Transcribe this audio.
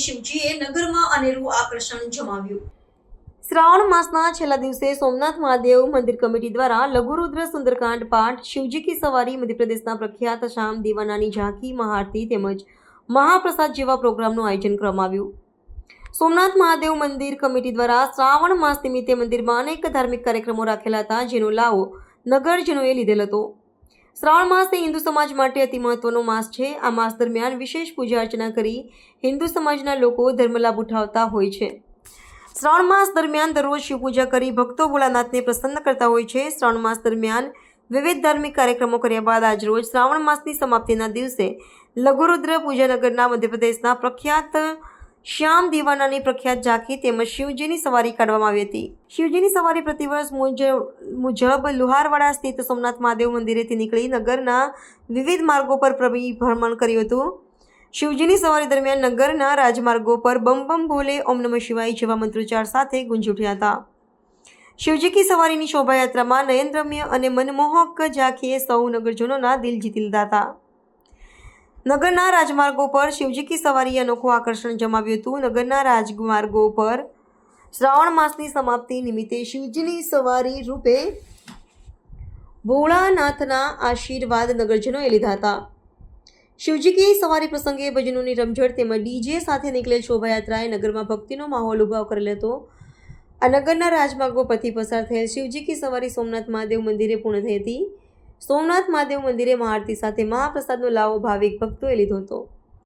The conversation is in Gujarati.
શિવજીએ નગરમાં અનેરું આકર્ષણ જમાવ્યું. શ્રાવણ માસના છેલ્લા દિવસે સોમનાથ મહાદેવ મંદિર કમિટી દ્વારા લઘુરુદ્ર સુંદરકાંડ પાઠ શિવજી કી સવારી મધ્યપ્રદેશના પ્રખ્યાત શામ દેવાનાની ઝાંકી મહાઆરતી તેમજ મહાપ્રસાદ જેવા પ્રોગ્રામનું આયોજન કરવામાં આવ્યું. સોમનાથ મહાદેવ મંદિર કમિટી દ્વારા શ્રાવણ માસ નિમિત્તે મંદિરમાં અનેક ધાર્મિક કાર્યક્રમો રાખેલા હતા, જેનો લાવો નગરજનોએ લીધેલ હતો. શ્રાવણ માસ એ હિન્દુ સમાજ માટે અતિ મહત્વનો માસ છે. આ માસ દરમિયાન વિશેષ પૂજા અર્ચના કરી હિન્દુ સમાજના લોકો ધર્મલાભ ઉઠાવતા હોય છે. શ્રાવણ માસ દરમિયાન દરરોજ શિવપૂજા કરી ભક્તો ભોળાનાથને પ્રસન્ન કરતા હોય છે. શ્રાવણ માસ દરમિયાન વિવિધ ધાર્મિક કાર્યક્રમો કર્યા બાદ આજરોજ શ્રાવણ માસની સમાપ્તિના દિવસે લઘુરુદ્ર પૂજાનગરના મધ્યપ્રદેશના પ્રખ્યાત શ્યામ દીવાનાની પ્રખ્યાત ઝાંખી તેમજ શિવજીની સવારી કાઢવામાં આવી હતી. શિવજીની સવારી પ્રતિવર્ષ મુજબ લુહારવાડા સ્થિત સોમનાથ મહાદેવ મંદિરેથી નીકળી નગરના વિવિધ માર્ગો પર ભ્રમણ કર્યું હતું. શિવજીની સવારી દરમિયાન નગરના રાજમાર્ગો પર બમ બમ ભોલે ઓમ નમઃ શિવાય જેવા મંત્રોચ્ચાર સાથે ગુંજી ઉઠ્યા હતા. શિવજી કી સવારીની શોભાયાત્રામાં નયનરમ્ય અને મનમોહક ઝાંખીએ સૌ નગરજનોના દિલ જીતી લીધા હતા. નગરના રાજમાર્ગો પર શિવજી કી સવારીએ અનોખું આકર્ષણ જમાવ્યું હતું. નગરના રાજમાર્ગો પર શ્રાવણ માસની સમાપ્તિ નિમિત્તે શિવજીની સવારી રૂપે ભોળાનાથના આશીર્વાદ નગરજનોએ લીધા હતા. શિવજી કી સવારી પ્રસંગે ભજનોની રમઝટ તેમજ ડીજે સાથે નીકળેલ શોભાયાત્રાએ નગરમાં ભક્તિનો માહોલ ઊભા કરેલો હતો. આ નગરના રાજમાર્ગો પરથી પસાર થયેલ શિવજી કી સવારી સોમનાથ મહાદેવ મંદિરે પૂર્ણ થઈ હતી. સોમનાથ મહાદેવ મંદિરે મહાઆરતી સાથે મહાપ્રસાદનો લાવો ભાવિક ભક્તોએ લીધો હતો.